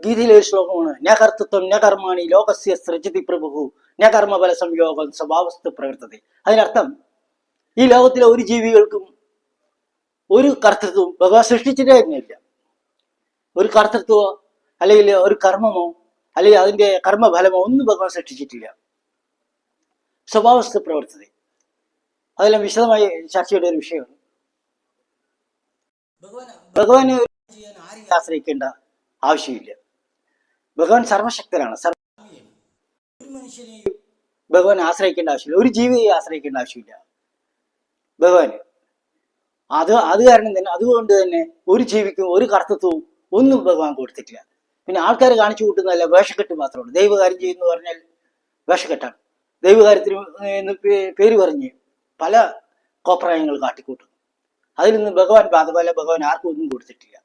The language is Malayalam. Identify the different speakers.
Speaker 1: ഗീതയിലെ ഒരു ശ്ലോകമാണ് ന നകർമാണി ലോകസ്യ സൃജതി പ്രഭു ന കർമ്മബല സംയോഗം സ്വഭാവസ്ഥ പ്രവർത്തത അതിനർത്ഥം ഈ ലോകത്തിലെ ഒരു ജീവികൾക്കും ഒരു കർത്തൃത്വം ഭഗവാൻ സൃഷ്ടിച്ചിട്ടേ ഒരു കർത്തൃത്വമോ അല്ലെങ്കിൽ ഒരു കർമ്മമോ അല്ലെങ്കിൽ അതിന്റെ കർമ്മഫലമോ ഒന്നും ഭഗവാൻ സൃഷ്ടിച്ചിട്ടില്ല. സ്വഭാവസ്ഥ പ്രവർത്തത അതെല്ലാം വിശദമായി ചർച്ചയുടെ ഒരു വിഷയമാണ്. ഭഗവാനെ ആശ്രയിക്കേണ്ട ആവശ്യമില്ല. ഭഗവാൻ സർവശക്തനാണ്. സർ ഒരു മനുഷ്യനെയും ഭഗവാൻ ആശ്രയിക്കേണ്ട ആവശ്യമില്ല. ഒരു ജീവിയെ ആശ്രയിക്കേണ്ട ആവശ്യമില്ല. ഭഗവാൻ. അത് അത് കാരണം തന്നെ അതുകൊണ്ട് തന്നെ ഒരു ജീവിക്കും ഒരു കർത്തത്വവും ഒന്നും ഭഗവാൻ കൊടുത്തിട്ടില്ല. പിന്നെ ആൾക്കാർ കാണിച്ചു കൂട്ടുന്നതല്ല വേഷക്കെട്ട് മാത്രമാണ് ദൈവകാര്യം ചെയ്യുന്നു പറഞ്ഞാൽ വേഷക്കെട്ടാണ്. ദൈവകാര്യത്തിന് എന്ന് പേര് പറഞ്ഞ് പല കോപ്രായങ്ങൾ കാട്ടിക്കൂട്ടുന്നു. അതിൽ നിന്ന് ഭഗവാൻ ബാധമല്ല ഭഗവാൻ ആർക്കും ഒന്നും കൊടുത്തിട്ടില്ല.